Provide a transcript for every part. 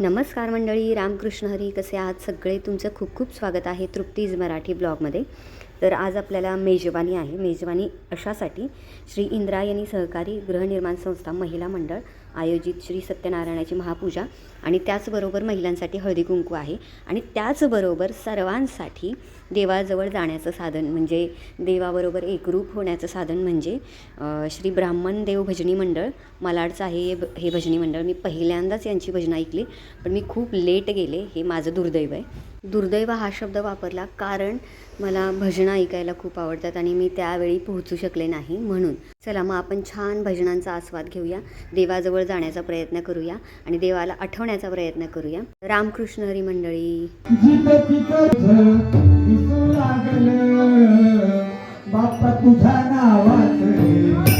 नमस्कार मंडळी रामकृष्ण हरी कसे आहात? सगळे तुमचं खूप खूप स्वागत आहे तृप्तीज मराठी ब्लॉगमध्ये. तर आज आपल्याला मेजवानी आहे. मेजवानी अशासाठी श्री इंद्रायणी सहकारी गृहनिर्माण संस्था महिला मंडळ आयोजित श्री सत्यनारायणाची महापूजा आणि त्याचबरोबर महिलांसाठी हळदी कुंकू आहे आणि त्याचबरोबर सर्वांसाठी देवाजवळ जाण्याचं साधन म्हणजे देवाबरोबर एकरूप होण्याचं साधन म्हणजे श्री ब्राह्मण देव भजनी मंडळ. मलाडचं आहे हे भ- हे भजनी मंडळ. मी पहिल्यांदाच यांची भजनं ऐकली पण मी खूप लेट गेले हे माझं दुर्दैव आहे. दुर्दैव हा शब्द वापरला कारण मला भजनं ऐकायला खूप आवडतात आणि मी त्यावेळी पोहोचू शकले नाही म्हणून. चला मग आपण छान भजनांचा आस्वाद घेऊया. देवाजवळ जाण्याचा प्रयत्न करूया आणि देवाला आठवण्याचा प्रयत्न करूया. रामकृष्ण हरी मंडळी बाप्पा तुझ्या नावात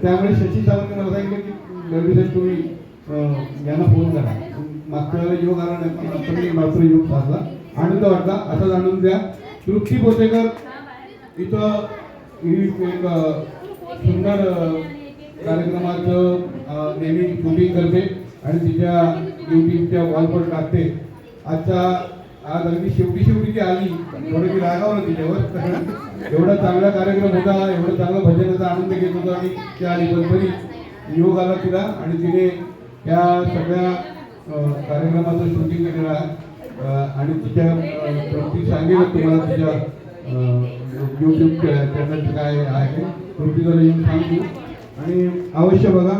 त्यामुळे शशी सावंत मला सांगितलं की गर्दीसाठी तुम्ही यांना फोन करा. मागच्या वेळेला योग आला नाही मात्र योग साधला. आनंद वाटला. असाच जाणून द्या. तृप्ती पोतेकर इथं एक सुंदर कार्यक्रमाचं नेहमी शूटिंग करते. आणि तिच्या युट्यूबच्या वॉलवर टाकते. आजचा आज अगदी शेवटी शेवटी ती आली. थोडी मी रागावलं तिच्यावर. एवढा चांगला कार्यक्रम होता एवढं चांगलं भजनाचा आनंद घेत होता आणि ती आली. पण तरी योग आला तिला आणि तिने या सगळ्या कार्यक्रमाचं शूटिंग केलेलं आहे. आणि तिच्या अं, ती सांगेल तुम्हाला तिच्या यूट्यूब चॅनल काय आहे. ते. तुम्ही येऊन सांगू. आणि अवश्य बघा